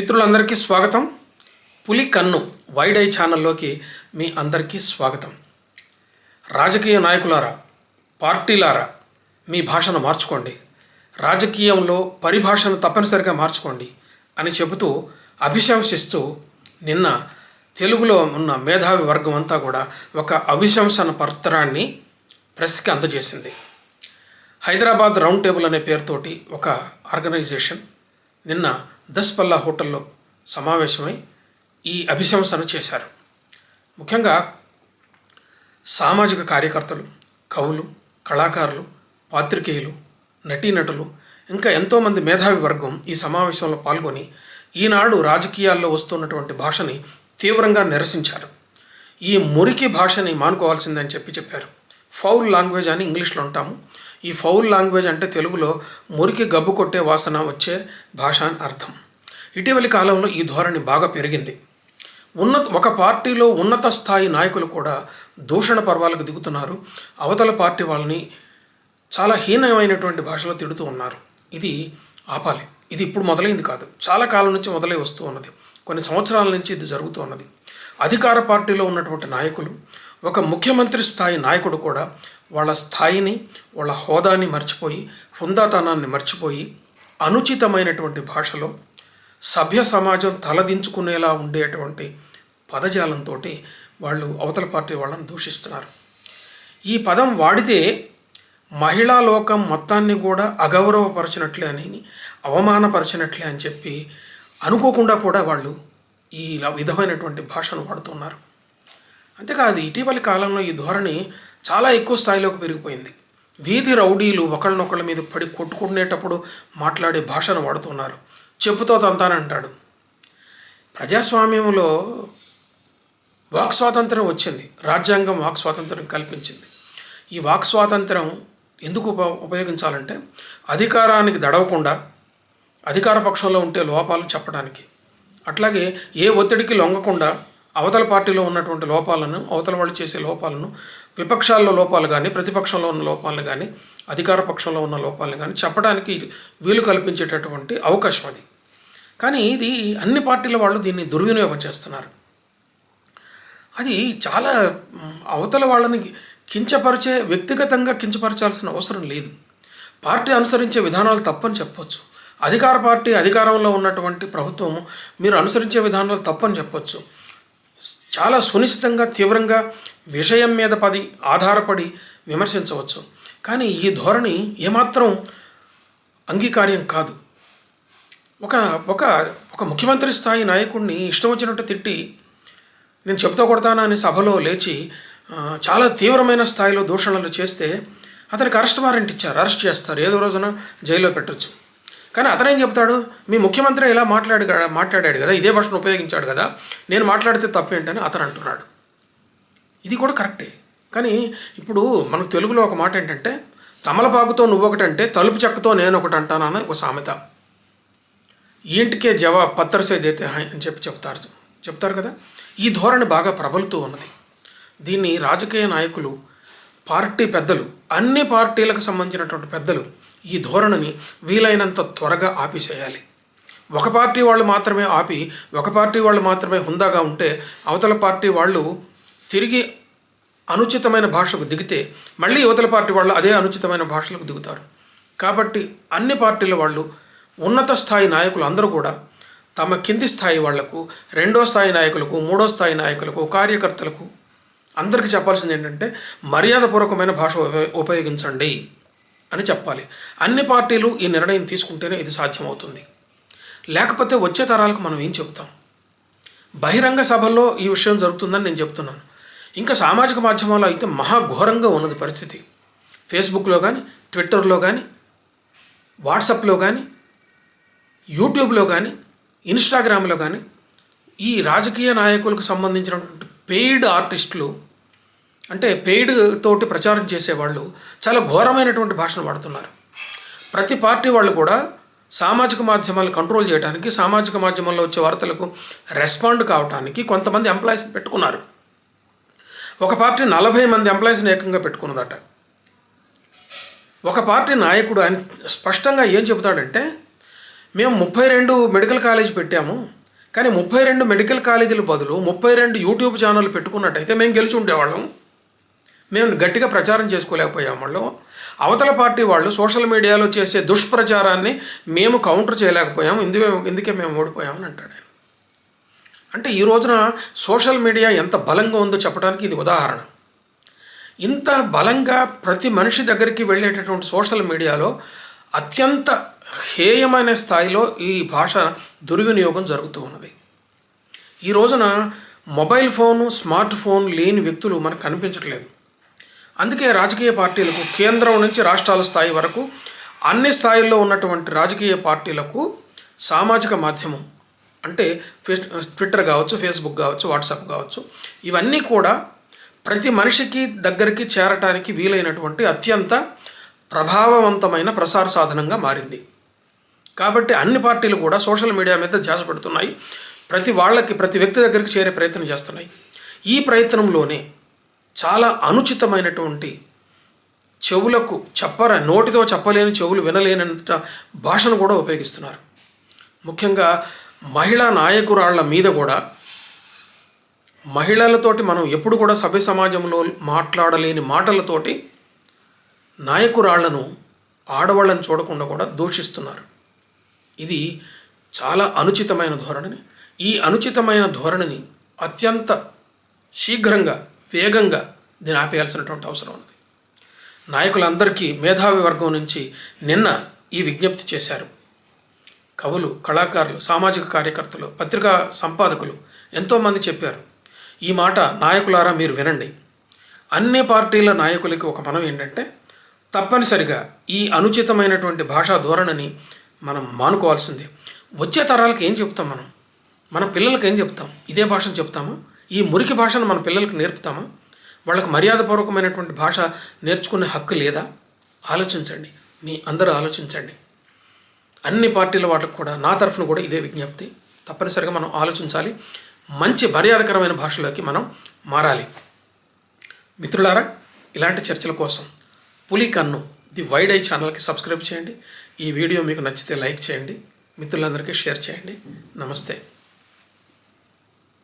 మిత్రులందరికీ స్వాగతం. పులి కన్ను వైడ్ ఐ ఛానల్లోకి మీ అందరికీ స్వాగతం. రాజకీయ నాయకులారా పార్టీలారా మీ భాషను మార్చుకోండి. రాజకీయంలో పరిభాషను తప్పనిసరిగా మార్చుకోండి అని చెబుతూ అభిశంసిస్తూ నిన్న తెలుగులో ఉన్న మేధావి వర్గం అంతా కూడా ఒక అభిశంసన పత్రాన్ని ప్రెస్కి అందజేసింది. హైదరాబాద్ రౌండ్ టేబుల్ అనే పేరుతోటి ఒక ఆర్గనైజేషన్ నిన్న దస్పల్లా హోటల్లో సమావేశమై ఈ అభిశంసన చేశారు. ముఖ్యంగా సామాజిక కార్యకర్తలు కవులు కళాకారులు పాత్రికేయులు నటీనటులు ఇంకా ఎంతోమంది మేధావి వర్గం ఈ సమావేశంలో పాల్గొని ఈనాడు రాజకీయాల్లో వస్తున్నటువంటి భాషని తీవ్రంగా నిరసించారు. ఈ మురికి భాషని మానుకోవాల్సిందని చెప్పి చెప్పారు. ఫౌల్ లాంగ్వేజ్ అని ఇంగ్లీష్లో ఉంటాము ఈ ఫౌల్ లాంగ్వేజ్ అంటే తెలుగులో మురికి గబ్బు కొట్టే వాసన వచ్చే భాష అని అర్థం. ఇటీవలి కాలంలో ఈ ధోరణి బాగా పెరిగింది. ఉన్నత ఒక పార్టీలో ఉన్నత స్థాయి నాయకులు కూడా దూషణ పర్వాలకు దిగుతున్నారు. అవతల పార్టీ వాళ్ళని చాలా హీనమైనటువంటి భాషలో తిడుతూ ఉన్నారు. ఇది ఆపాలి. ఇది ఇప్పుడు మొదలైంది కాదు. చాలా కాలం నుంచి మొదలై వస్తూ ఉన్నది. కొన్ని సంవత్సరాల నుంచి ఇది జరుగుతూ ఉన్నది. అధికార పార్టీలో ఉన్నటువంటి నాయకులు ఒక ముఖ్యమంత్రి స్థాయి నాయకుడు కూడా వాళ్ళ స్థాయిని వాళ్ళ హోదాని మర్చిపోయి హుందాతనాన్ని మర్చిపోయి అనుచితమైనటువంటి భాషలో సభ్య సమాజం తలదించుకునేలా ఉండేటువంటి పదజాలంతో వాళ్ళు అవతల పార్టీ వాళ్ళని దూషిస్తున్నారు. ఈ పదం వాడితే మహిళా లోకం మొత్తాన్ని కూడా అగౌరవపరచినట్లే అని అవమానపరచినట్లే అని చెప్పి అనుకోకుండా కూడా వాళ్ళు ఈ ల- విధమైనటువంటి భాషను వాడుతున్నారు. అంతేకాదు ఇటీవలి కాలంలో ఈ ధోరణి చాలా ఎక్కువ స్థాయిలోకి పెరిగిపోయింది. వీధి రౌడీలు ఒకళ్ళనొకళ్ళ మీద పడి కొట్టుకునేటప్పుడు మాట్లాడే భాషను వాడుతున్నారు. చెప్పుతో తంతానంటాడు ప్రజాస్వామ్యంలో వాక్ స్వాతంత్రం వచ్చింది. రాజ్యాంగం వాక్ స్వాతంత్రం కల్పించింది. ఈ వాక్ స్వాతంత్రం ఎందుకు ఉప ఉపయోగించాలంటే అధికారానికి దడవకుండా అధికార పక్షంలో ఉంటే లోపాలను చెప్పడానికి. అట్లాగే ఏ ఒత్తిడికి లొంగకుండా అవతల పార్టీలో ఉన్నటువంటి లోపాలను అవతల వాళ్ళు చేసే లోపాలను విపక్షాల్లో లోపాలు కానీ ప్రతిపక్షంలో ఉన్న లోపాలను కానీ అధికార పక్షంలో ఉన్న లోపాలను కానీ చెప్పడానికి వీలు కల్పించేటటువంటి అవకాశం అది. కానీ ఇది అన్ని పార్టీల వాళ్ళు దీన్ని దుర్వినియోగం చేస్తున్నారు. అది చాలా అవతల వాళ్ళని కించపరిచే వ్యక్తిగతంగా కించపరచాల్సిన అవసరం లేదు. పార్టీ అనుసరించే విధానాలు తప్పని చెప్పొచ్చు. అధికార పార్టీ అధికారంలో ఉన్నటువంటి ప్రభుత్వం మీరు అనుసరించే విధానాలు తప్పని చెప్పొచ్చు. చాలా సునిశ్చితంగా తీవ్రంగా విషయం మీద పది ఆధారపడి విమర్శించవచ్చు. కానీ ఈ ధోరణి ఏమాత్రం అంగీకార్యం కాదు. ఒక ఒక ఒక ముఖ్యమంత్రి స్థాయి నాయకుడిని ఇష్టం వచ్చినట్టు తిట్టి నేను చెప్తా కొడతానా అని సభలో లేచి చాలా తీవ్రమైన స్థాయిలో దూషణలు చేస్తే అతనికి అరెస్ట్ వారెంట్ ఇచ్చారు. అరెస్ట్ చేస్తారు. ఏదో రోజున జైల్లో పెట్టొచ్చు. కానీ అతనేం చెప్తాడు? మీ ముఖ్యమంత్రి ఇలా మాట్లాడు మాట్లాడాడు కదా ఇదే భాషను ఉపయోగించాడు కదా నేను మాట్లాడితే తప్పేంటని అతను అంటున్నాడు. ఇది కూడా కరెక్టే. కానీ ఇప్పుడు మన తెలుగులో ఒక మాట ఏంటంటే తమలపాకుతో నువ్వొకటంటే తలుపు చెక్కతో నేను ఒకటి అంటానని ఒక సామెత. ఏంటికే జవాబ్ పత్తరసే దేతే అని చెప్పి చెప్తారు చెప్తారు కదా. ఈ ధోరణి బాగా ప్రబలుతూ ఉన్నది. దీన్ని రాజకీయ నాయకులు పార్టీ పెద్దలు అన్ని పార్టీలకు సంబంధించినటువంటి పెద్దలు ఈ ధోరణిని వీలైనంత త్వరగా ఆపేసేయాలి ఒక పార్టీ వాళ్ళు మాత్రమే ఆపి ఒక పార్టీ వాళ్ళు మాత్రమే హుందాగా ఉంటే అవతల పార్టీ వాళ్ళు తిరిగి అనుచితమైన భాషకు దిగితే మళ్ళీ యువతల పార్టీ వాళ్ళు అదే అనుచితమైన భాషలకు దిగుతారు. కాబట్టి అన్ని పార్టీల వాళ్ళు ఉన్నత స్థాయి నాయకులు అందరూ కూడా తమ కింది స్థాయి వాళ్ళకు రెండో స్థాయి నాయకులకు మూడో స్థాయి నాయకులకు కార్యకర్తలకు అందరికీ చెప్పాల్సింది ఏంటంటే మర్యాదపూర్వకమైన భాష ఉపయోగించండి. అని చెప్పాలి. అన్ని పార్టీలు ఈ నిర్ణయం తీసుకుంటేనే ఇది సాధ్యమవుతుంది. లేకపోతే వచ్చే తరాలకు మనం ఏం చెప్తాం బహిరంగ సభల్లో ఈ విషయం జరుగుతుందని నేను చెప్తున్నాను. ఇంకా సామాజిక మాధ్యమాల్లో అయితే మహాఘోరంగా ఉన్నది పరిస్థితి. ఫేస్బుక్లో కానీ ట్విట్టర్లో కానీ వాట్సాప్లో కానీ యూట్యూబ్లో కానీ ఇన్స్టాగ్రామ్లో కానీ ఈ రాజకీయ నాయకులకు సంబంధించినటువంటి పెయిడ్ ఆర్టిస్టులు అంటే పెయిడ్ తోటి ప్రచారం చేసేవాళ్ళు చాలా ఘోరమైనటువంటి భాషను వాడుతున్నారు. ప్రతి పార్టీ వాళ్ళు కూడా సామాజిక మాధ్యమాలు కంట్రోల్ చేయడానికి సామాజిక మాధ్యమాల్లో వచ్చే వార్తలకు రెస్పాండ్ కావడానికి కొంతమంది ఎంప్లాయీస్ పెట్టుకున్నారు. ఒక పార్టీ నలభై మంది ఎంప్లాయీస్ని ఏకంగా పెట్టుకున్నదట. ఒక పార్టీ నాయకుడు ఆయన స్పష్టంగా ఏం చెబుతాడంటే మేము ముప్పై రెండు మెడికల్ కాలేజ్ పెట్టాము కానీ ముప్పై రెండు మెడికల్ కాలేజీల బదులు ముప్పై రెండు యూట్యూబ్ ఛానల్ పెట్టుకున్నట్టయితే మేము గెలిచి ఉండేవాళ్ళం. మేము గట్టిగా ప్రచారం చేసుకోలేకపోయాం వాళ్ళు. అవతల పార్టీ వాళ్ళు సోషల్ మీడియాలో చేసే దుష్ప్రచారాన్ని మేము కౌంటర్ చేయలేకపోయాం. ఇందుకే ఇందుకే మేము ఓడిపోయామని అంటాడు ఆయన. అంటే ఈ రోజున సోషల్ మీడియా ఎంత బలంగా ఉందో చెప్పడానికి ఇది ఉదాహరణ. ఇంత బలంగా ప్రతి మనిషి దగ్గరికి వెళ్ళేటటువంటి సోషల్ మీడియాలో అత్యంత హేయమైన స్థాయిలో ఈ భాష దుర్వినియోగం జరుగుతూ ఉన్నది. ఈ రోజున మొబైల్ ఫోను స్మార్ట్ ఫోన్ లేని వ్యక్తులు మనకు కనిపించట్లేదు. అందుకే రాజకీయ పార్టీలకు కేంద్రం నుంచి రాష్ట్రాల స్థాయి వరకు అన్ని స్థాయిల్లో ఉన్నటువంటి రాజకీయ పార్టీలకు సామాజిక మాధ్యమం అంటే ట్విట్టర్ కావచ్చు ఫేస్బుక్ కావచ్చు వాట్సాప్ కావచ్చు ఇవన్నీ కూడా ప్రతి మనిషికి దగ్గరికి చేరటానికి వీలైనటువంటి అత్యంత ప్రభావవంతమైన ప్రసార సాధనంగా మారింది. కాబట్టి అన్ని పార్టీలు కూడా సోషల్ మీడియా మీద ధ్యాస పెడుతున్నాయి. ప్రతి వాళ్ళకి ప్రతి వ్యక్తి దగ్గరికి చేరే ప్రయత్నం చేస్తున్నాయి. ఈ ప్రయత్నంలోనే చాలా అనుచితమైనటువంటి చెవులకు చెప్పర నోటితో చెప్పలేని చెవులు వినలేనంత భాషను కూడా ఉపయోగిస్తున్నారు. ముఖ్యంగా మహిళా నాయకురాళ్ళ మీద కూడా మహిళలతోటి మనం ఎప్పుడు కూడా సభ్య సమాజంలో మాట్లాడలేని మాటలతోటి నాయకురాళ్ళను ఆడవాళ్ళని చూడకుండా కూడా దూషిస్తున్నారు. ఇది చాలా అనుచితమైన ధోరణిని. ఈ అనుచితమైన ధోరణిని అత్యంత శీఘ్రంగా వేగంగా దీన్ని ఆపేయాల్సినటువంటి అవసరం ఉంది. నాయకులందరికీ మేధావి వర్గం నుంచి నిన్న ఈ విజ్ఞప్తి చేశారు. కవులు కళాకారులు సామాజిక కార్యకర్తలు పత్రికా సంపాదకులు ఎంతోమంది చెప్పారు. ఈ మాట నాయకులారా మీరు వినండి. అన్ని పార్టీల నాయకులకి ఒక మనం ఏంటంటే తప్పనిసరిగా ఈ అనుచితమైనటువంటి భాషా ధోరణిని మనం మానుకోవాల్సిందే. వచ్చే తరాలకు ఏం చెప్తాం మనం? మన పిల్లలకి ఏం చెప్తాం? ఇదే భాషను చెప్తాము? ఈ మురికి భాషను మన పిల్లలకు నేర్పుతామా? వాళ్ళకు మర్యాదపూర్వకమైనటువంటి భాష నేర్చుకునే హక్కు లేదా? ఆలోచించండి. మీ అందరూ ఆలోచించండి. అన్ని పార్టీల వాళ్ళకు కూడా నా తరఫున కూడా ఇదే విజ్ఞప్తి. తప్పనిసరిగా మనం ఆలోచించాలి. మంచి మర్యాదకరమైన భాషలోకి మనం మారాలి. మిత్రులారా ఇలాంటి చర్చల కోసం పులి కన్ను ది వైడ్ ఐ ఛానల్కి సబ్స్క్రైబ్ చేయండి. ఈ వీడియో మీకు నచ్చితే లైక్ చేయండి. మిత్రులందరికీ షేర్ చేయండి. నమస్తే.